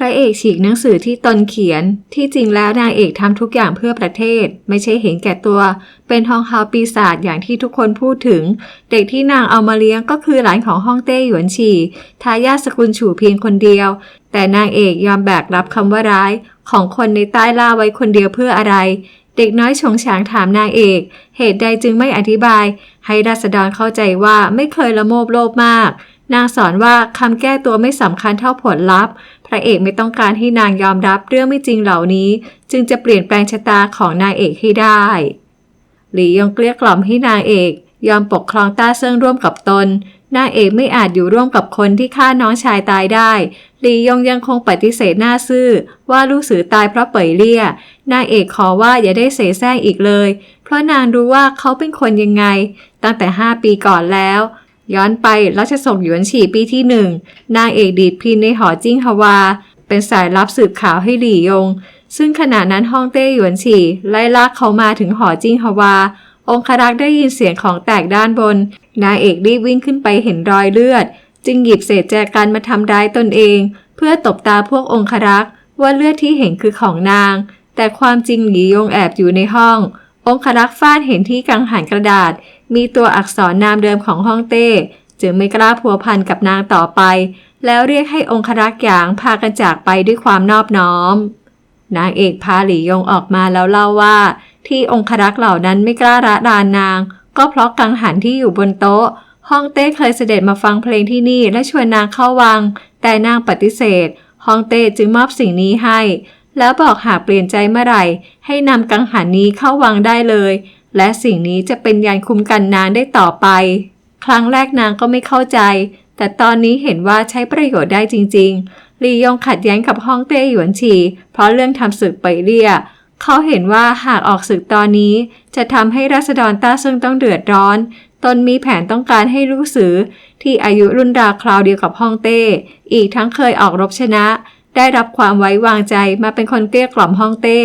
พระเอกฉีกหนังสือที่ตนเขียน ที่จริงแล้วนางเอกทำทุกอย่างเพื่อประเทศ ไม่ใช่เห็นแก่ตัว เป็นทองคำปีศาจอย่างที่ทุกคนพูดถึง เด็กที่นางเอามาเลี้ยงก็คือหลานของฮ่องเต้หยวนฉีทายาทสกุลฉู่เพียงคนเดียว แต่นางเอกยอมแบกรับคำว่าร้าย ของคนในใต้ล่าไว้คนเดียวเพื่ออะไร เด็กน้อยชงฉางถามนางเอก เหตุใดจึงไม่อธิบาย ให้ราษฎรเข้าใจว่าไม่เคยละโมบโลภมาก นางสอนว่าคำแก้ตัวไม่สำคัญเท่าผลลัพธ์ พระเอกไม่ต้องการให้นางยอมรับเรื่องไม่จริงเหล่านี้ จึงจะเปลี่ยนแปลงชะตาของนางเอกให้ได้ หลียงเกลี้ยกล่อมให้นางเอก ยอมปกครองต้าเซิงร่วมกับตน นางเอกไม่อาจอยู่ร่วมกับคนที่ฆ่าน้องชายตายได้ หลียงยังคงปฏิเสธหน้าซื่อ ว่าลูกสือตายเพราะเป่ยเลี่ย นางเอกขอว่าอย่าได้เสแสร้งอีกเลย เพราะนางรู้ว่าเขาเป็นคนยังไง ตั้งแต่5ปีก่อนแล้ว ย้อนไปรัชสกหยวนฉีปีที่หนึ่งนางเอกดีดพินในหอจิ้งฮวา เป็นสายลับสืบข่าวให้หลี่ยง ซึ่งขณะนั้นฮ่องเต้หยวนฉีไล่ลากเขามาถึงหอจิ้งฮวา องครักษ์ได้ยินเสียงของแตกด้านบน นางเอกรีบวิ่งขึ้นไปเห็นรอยเลือด จึงหยิบเศษแจกันมาทำร้ายตนเอง เพื่อตบตาพวกองครักษ์ว่าเลือดที่เห็นคือของนาง แต่ความจริงหลียงแอบอยู่ในห้อง องครักษ์ฟาดเห็นที่กังหันกระดาษ มีตัวอักษรนามเดิมของฮ่องเต้ จึงไม่กล้าพัวพันกับนางต่อไป แล้วเรียกให้องครักษ์หยางพากันจากไปด้วยความนอบน้อม นางเอกพาหลียงออกมาแล้วเล่าว่า ที่องครักษ์เหล่านั้นไม่กล้าระดานนาง ก็เพราะกังหันที่อยู่บนโต๊ะฮ่องเต้เคยเสด็จมาฟังเพลงที่นี่และชวนนางเข้าวัง แต่นางปฏิเสธฮ่องเต้จึงมอบสิ่งนี้ให้ แล้วบอกหากเปลี่ยนใจเมื่อไหร่ ให้นำกังหันนี้เข้าวังได้เลย และสิ่งนี้จะเป็นยานคุ้มกันนางได้ต่อไป ครั้งแรกนางก็ไม่เข้าใจ แต่ตอนนี้เห็นว่าใช้ประโยชน์ได้จริง ๆ ลียงขัดแย้งกับฮ่องเต้หยวนฉีเพราะเรื่องทำศึกไปเรียเขาเห็นว่าหากออกศึกตอนนี้ จะทำให้รัษฎรต้าซึ่งต้องเดือดร้อน ตนมีแผนต้องการให้ลูกสือ ที่อายุรุ่นราวคราวเดียวกับฮ่องเต้ อีกทั้งเคยออกรบชนะ ได้รับความไว้วางใจมาเป็นคนเกลี้ยกล่อมฮ่องเต้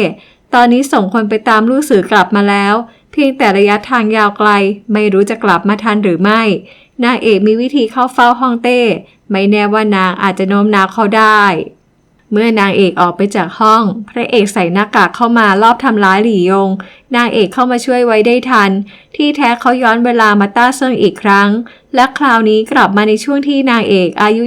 ตอนนี้ส่งคนไปตามลูกสือกลับมาแล้ว เพียงแต่ระยะทางยาวไกล ไม่รู้จะกลับมาทันหรือไม่ นางเอกมีวิธีเข้าเฝ้าฮ่องเต้ ไม่แน่ว่านางอาจจะโน้มน้าวเขาได้ เมื่อนางเอกออกไปจากห้อง พระเอกใส่หน้ากากเข้ามารอบทำร้ายหลี่ยง นางเอกเข้ามาช่วยไว้ได้ทัน ที่แท้เขาย้อนเวลามาต้าเซิงอีกครั้ง และคราวนี้กลับมาในช่วงที่นางเอกอายุ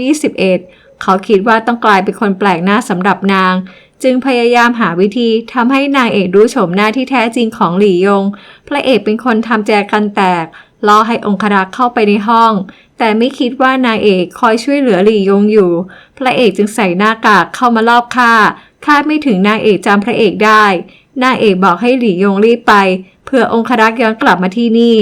21เขาคิดว่าต้องกลายเป็นคนแปลกหน้าสำหรับนาง จึงพยายามหาวิธีทำให้นางเอกรู้โฉมหน้าที่แท้จริงของหลี่ยง พระเอกเป็นคนทำแจกันแตกล่อให้องครักษ์เข้าไปในห้อง แต่ไม่คิดว่านางเอกคอยช่วยเหลือหลี่ยงอยู่ พระเอกจึงใส่หน้ากากเข้ามารอบฆ่า คาดไม่ถึงนางเอกจำพระเอกได้ นางเอกบอกให้หลี่ยงรีบไป เพื่อองครักษ์ย้อนกลับมาที่นี่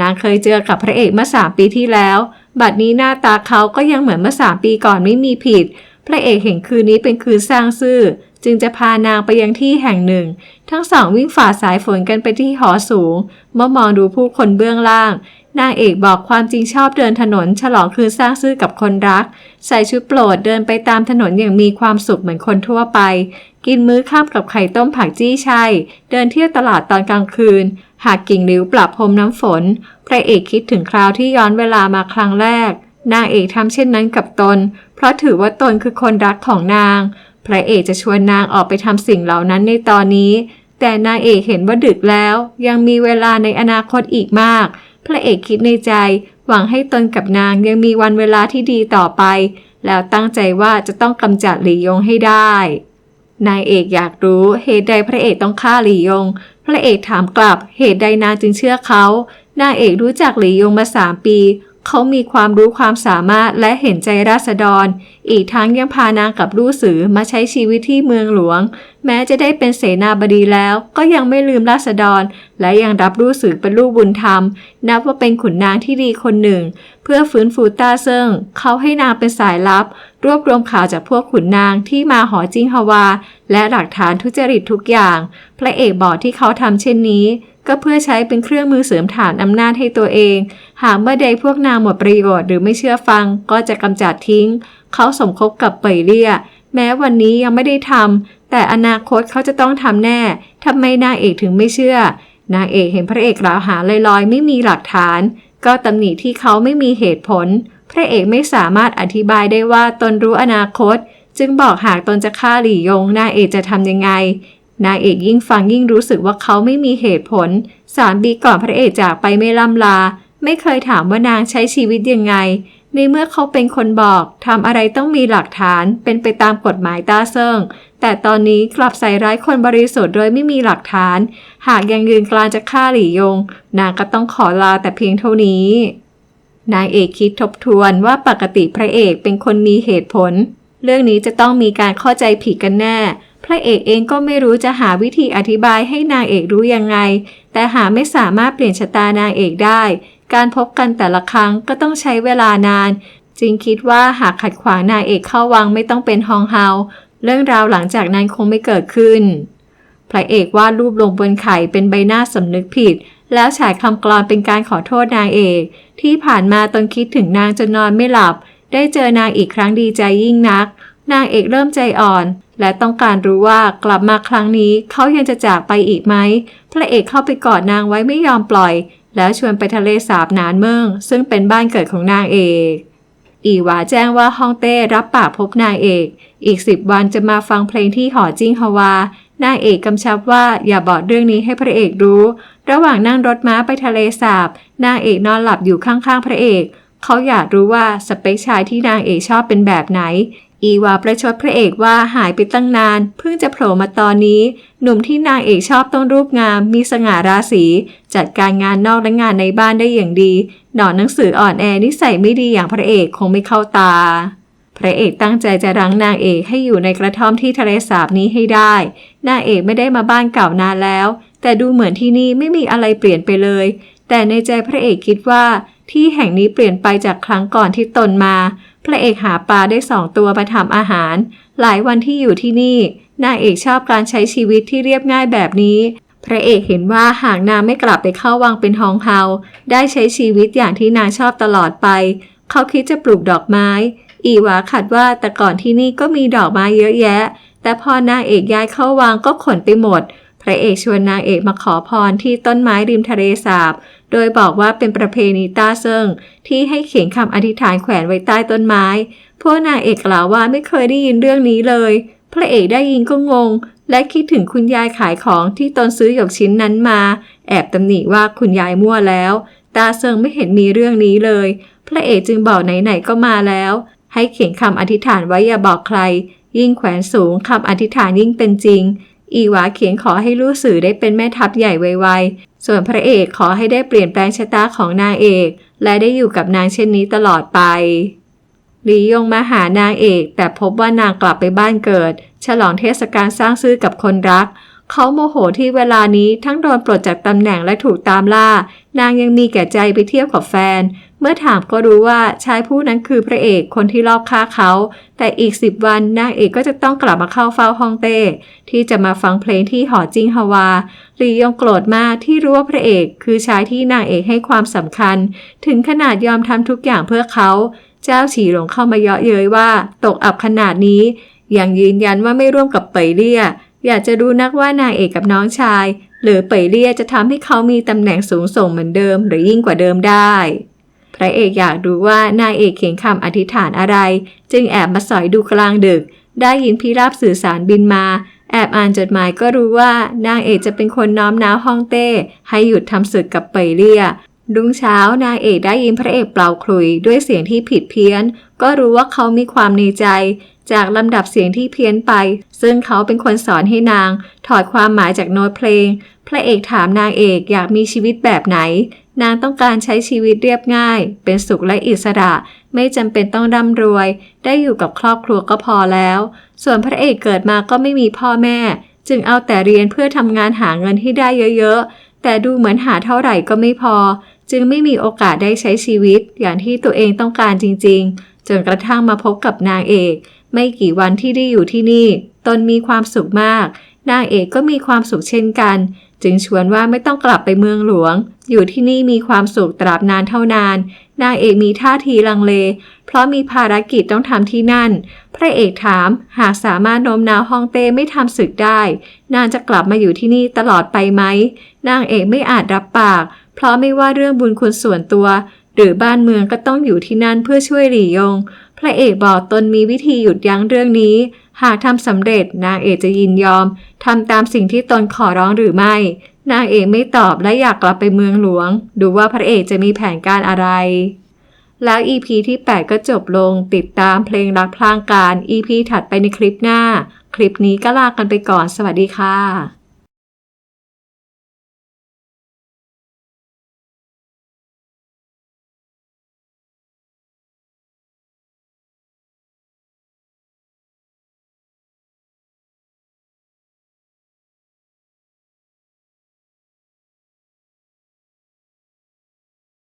นางเคยเจอกับพระเอกเมื่อสามปีที่แล้ว บัดนี้หน้าตาเขาก็ยังเหมือนเมื่อสามปีก่อนไม่มีผิด พระเอกเห็นคืนนี้เป็นคืนสร้างซื่อ จึงจะพานางไปยังที่แห่งหนึ่ง ทั้งสองวิ่งฝ่าสายฝนกันไปที่หอสูง เมื่อมองดูผู้คนเบื้องล่าง นางเอกบอกความจริงชอบเดินถนน ฉลองคืนสร้างซื่อกับคนรัก ใส่ชุดโปรดเดินไปตามถนนอย่างมีความสุขเหมือนคนทั่วไป กินมื้อข้ามกับไข่ต้มผักจี้ชัย เดินเที่ยวตลาดตอนกลางคืน หากกิ่งริ้วปรับพรมน้ำฝน พระเอกคิดถึงคราวที่ย้อนเวลามาครั้งแรกนางเอกทำเช่นนั้นกับตน เพราะถือว่าตนคือคนรักของนาง พระเอกจะชวนนางออกไปทำสิ่งเหล่านั้นในตอนนี้ แต่นางเอกเห็นว่าดึกแล้ว ยังมีเวลาในอนาคตอีกมาก พระเอกคิดในใจ หวังให้ตนกับนางยังมีวันเวลาที่ดีต่อไป แล้วตั้งใจว่าจะต้องกำจัดหลี่ยงให้ได้นายเอกอยากรู้เหตุใดพระเอกต้องฆ่าหลี่ยง พระเอกถามกลับเหตุใดนางจึงเชื่อเขา นางเอกรู้จักหลี่ยงมาสามปี เขามีความรู้ความสามารถและเห็นใจราษฎร อีกทั้งยังพานางกับลูกสือมาใช้ชีวิตที่เมืองหลวง แม้จะได้เป็นเสนาบดีแล้ว ก็ยังไม่ลืมราษฎร และยังรับลูกสือเป็นลูกบุญธรรม นับว่าเป็นขุนนางที่ดีคนหนึ่ง เพื่อฟื้นฟูต้าเซิงเขาให้นางเป็นสายลับ รวบรวมข่าวจากพวกขุนนางที่มาหอจิ้งฮวา และหลักฐานทุจริตทุกอย่าง พระเอกบอกที่เขาทำเช่นนี้ ก็เพื่อใช้เป็นเครื่องมือเสริมฐานอำนาจให้ตัวเอง หากเมื่อใดพวกนางหมดประโยชน์หรือไม่เชื่อฟัง ก็จะกำจัดทิ้ง เขาสมคบกับเปยเลี่ย แม้วันนี้ยังไม่ได้ทำแต่อนาคตเขาจะต้องทำแน่ทำไมนางเอกถึงไม่เชื่อนางเอกเห็นพระเอกกล่าวหาลอยๆ ไม่มีหลักฐาน ก็ตำหนิที่เขาไม่มีเหตุผล พระเอกไม่สามารถอธิบายได้ว่าตนรู้อนาคต จึงบอกหากตนจะฆ่าหลี่ยงนางเอกจะทำยังไง นางเอกยิ่งฟังยิ่งรู้สึกว่าเขาไม่มีเหตุผล สามปีก่อนพระเอกจากไปไม่ล่ำลา ไม่เคยถามว่านางใช้ชีวิตยังไง ในเมื่อเขาเป็นคนบอกทำอะไรต้องมีหลักฐาน เป็นไปตามกฎหมายตาเซิงแต่ตอนนี้กลับใส่ร้ายคนบริสุทธิ์โดยไม่มีหลักฐาน หากยังยืนกลานจะฆ่าหลี่ยง นางก็ต้องขอลาแต่เพียงเท่านี้ นางเอกคิดทบทวนว่าปกติพระเอกเป็นคนมีเหตุผล เรื่องนี้จะต้องมีการเข้าใจผิดกันแน่ พระเอกเองก็ไม่รู้จะหาวิธีอธิบายให้นางเอกรู้ยังไง แต่หาไม่สามารถเปลี่ยนชะตานางเอกได้ การพบกันแต่ละครั้งก็ต้องใช้เวลานาน จึงคิดว่าหากขัดขวางนางเอกเข้าวังไม่ต้องเป็นฮองเฮา เรื่องราวหลังจากนั้นคงไม่เกิดขึ้น พระเอกวาดรูปลงบนไข่เป็นใบหน้าสำนึกผิด แล้วฉายคำกลอนเป็นการขอโทษนางเอก ที่ผ่านมาตนคิดถึงนางจนนอนไม่หลับ ได้เจอนางอีกครั้งดีใจยิ่งนัก นางเอกเริ่มใจอ่อน และต้องการรู้ว่ากลับมาครั้งนี้เขายังจะจากไปอีกไหม พระเอกเข้าไปกอดนางไว้ไม่ยอมปล่อย แล้วชวนไปทะเลสาบนานเมืองซึ่งเป็นบ้านเกิดของนางเอกอีหวาแจ้งว่าฮองเต้รับปากพบนางเอก อีกสิบวันจะมาฟังเพลงที่หอจิ้งฮวา นางเอกกำชับว่าอย่าบอกเรื่องนี้ให้พระเอกรู้ ระหว่างนั่งรถม้าไปทะเลสาบ นางเอกนอนหลับอยู่ข้างๆพระเอก เขาอยากรู้ว่าสเปคชายที่นางเอกชอบเป็นแบบไหน อีวาประชดพระเอกว่าหายไปตั้งนาน เพิ่งจะโผล่มาตอนนี้ หนุ่มที่นางเอกชอบต้องรูปงาม มีสง่าราศี จัดการงานนอกและงานในบ้านได้อย่างดี หนอนหนังสืออ่อนแอนิสัยไม่ดีอย่างพระเอกคงไม่เข้าตา พระเอกตั้งใจจะรั้งนางเอกให้อยู่ในกระท่อมที่ทะเลสาบนี้ให้ได้ นางเอกไม่ได้มาบ้านเก่านานแล้ว แต่ดูเหมือนที่นี่ไม่มีอะไรเปลี่ยนไปเลย แต่ในใจพระเอกคิดว่าที่แห่งนี้เปลี่ยนไปจากครั้งก่อนที่ตนมา พระเอกหาปลาได้สองตัวมาทำอาหาร หลายวันที่อยู่ที่นี่นางเอกชอบการใช้ชีวิตที่เรียบง่ายแบบนี้ พระเอกเห็นว่าหากนางไม่กลับไปเข้าวังเป็นฮองเฮา ได้ใช้ชีวิตอย่างที่นางชอบตลอดไป เขาคิดจะปลูกดอกไม้ อีหวาขัดว่าแต่ก่อนที่นี่ก็มีดอกไม้เยอะแยะ แต่พอนางเอกย้ายเข้าวังก็ขนไปหมด พระเอกชวนนางเอกมาขอพรที่ต้นไม้ริมทะเลสาบ โดยบอกว่าเป็นประเพณีต้าเซิงที่ให้เขียนคำอธิษฐานแขวนไว้ใต้ต้นไม้ พวกนางเอกกล่าวว่าไม่เคยได้ยินเรื่องนี้เลย พระเอกได้ยินก็งง และคิดถึงคุณยายขายของที่ตนซื้อหยกชิ้นนั้นมา แอบตำหนิว่าคุณยายมั่วแล้ว ตาเซิงไม่เห็นมีเรื่องนี้เลย พระเอกจึงบอกไหนๆก็มาแล้ว ให้เขียนคำอธิษฐานไว้อย่าบอกใคร ยิ่งแขวนสูงคำอธิษฐานยิ่งเป็นจริง อีหวาเขียนขอให้ลู่สื่อได้เป็นแม่ทัพใหญ่ไวๆ ส่วนพระเอกขอให้ได้เปลี่ยนแปลงชะตาของนางเอก และได้อยู่กับนางเช่นนี้ตลอดไปหลียงมาหานางเอก แต่พบว่านางกลับไปบ้านเกิด ฉลองเทศกาลสร้างซื่อกับคนรัก เขาโมโหที่เวลานี้ทั้งโดนปลดจากตำแหน่งและถูกตามล่า นางยังมีแก่ใจไปเที่ยวกับแฟน เมื่อถามก็รู้ว่าชายผู้นั้นคือพระเอกคนที่ลอบฆ่าเขา แต่อีกสิบวันนางเอกก็จะต้องกลับมาเข้าเฝ้าฮองเต้ ที่จะมาฟังเพลงที่หอจิงฮวาหลียองโกรธมากที่รู้ว่าพระเอก คือชายที่นางเอกให้ความสำคัญ ถึงขนาดยอมทำทุกอย่างเพื่อเขา เจ้าฉีหลงเข้ามาเยาะเย้ยว่า ตกอับขนาดนี้ยังยืนยันว่าไม่ร่วมกับเปยเลี่ยอยากจะดูนักว่านางเอกกับน้องชาย หรือเปยเลี่ยจะทำให้เขามีตำแหน่งสูงส่งเหมือนเดิม หรือยิ่งกว่าเดิมได้ พระเอกอยากดูว่านางเอกเขียนคำอธิษฐานอะไร จึงแอบมาสอยดูกลางดึก ได้ยินพิราบสื่อสารบินมา แอบอ่านจดหมายก็รู้ว่านางเอกจะเป็นคนน้อมน้าวฮ่องเต้ ให้หยุดทำศึกกับเปยเลี่ยรุ่งเช้านางเอกได้ยินพระเอกเปล่าคลุยด้วยเสียงที่ผิดเพี้ยน ก็รู้ว่าเขามีความในใจ จากลำดับเสียงที่เพี้ยนไป ซึ่งเขาเป็นคนสอนให้นาง ถอดความหมายจากโน้ตเพลง พระเอกถามนางเอกอยากมีชีวิตแบบไหน นางต้องการใช้ชีวิตเรียบง่าย เป็นสุขและอิสระ ไม่จำเป็นต้องร่ำรวย ได้อยู่กับครอบครัวก็พอแล้ว ส่วนพระเอกเกิดมาก็ไม่มีพ่อแม่ จึงเอาแต่เรียนเพื่อทำงานหาเงินให้ได้เยอะๆ แต่ดูเหมือนหาเท่าไหร่ก็ไม่พอ จึงไม่มีโอกาสได้ใช้ชีวิต อย่างที่ตัวเองต้องการจริงๆ จนกระทั่งมาพบกับนางเอก ไม่กี่วันที่ได้อยู่ที่นี่ ตนมีความสุขมาก นางเอกก็มีความสุขเช่นกัน จึงชวนว่าไม่ต้องกลับไปเมืองหลวง อยู่ที่นี่มีความสุขตราบนานเท่านาน นางเอกมีท่าทีลังเล เพราะมีภารกิจต้องทำที่นั่น พระเอกถาม หากสามารถโน้มน้าวฮ่องเต้ไม่ทำศึกได้ นางจะกลับมาอยู่ที่นี่ตลอดไปไหม นางเอกไม่อาจรับปาก เพราะไม่ว่าเรื่องบุญคุณส่วนตัว หรือบ้านเมืองก็ต้องอยู่ที่นั่นเพื่อช่วยหลี่ยง พระเอกบอกตนมีวิธีหยุดยั้งเรื่องนี้ หากทำสำเร็จนางเอกจะยินยอมทำตามสิ่งที่ตนขอร้องหรือไม่ นางเอกไม่ตอบและอยากกลับไปเมืองหลวง ดูว่าพระเอกจะมีแผนการอะไร แล้ว EP ที่ 8 ก็จบลงติดตามเพลงรักพลางการ EP ถัดไปในคลิปหน้า คลิปนี้ก็ลากันไปก่อนสวัสดีค่ะ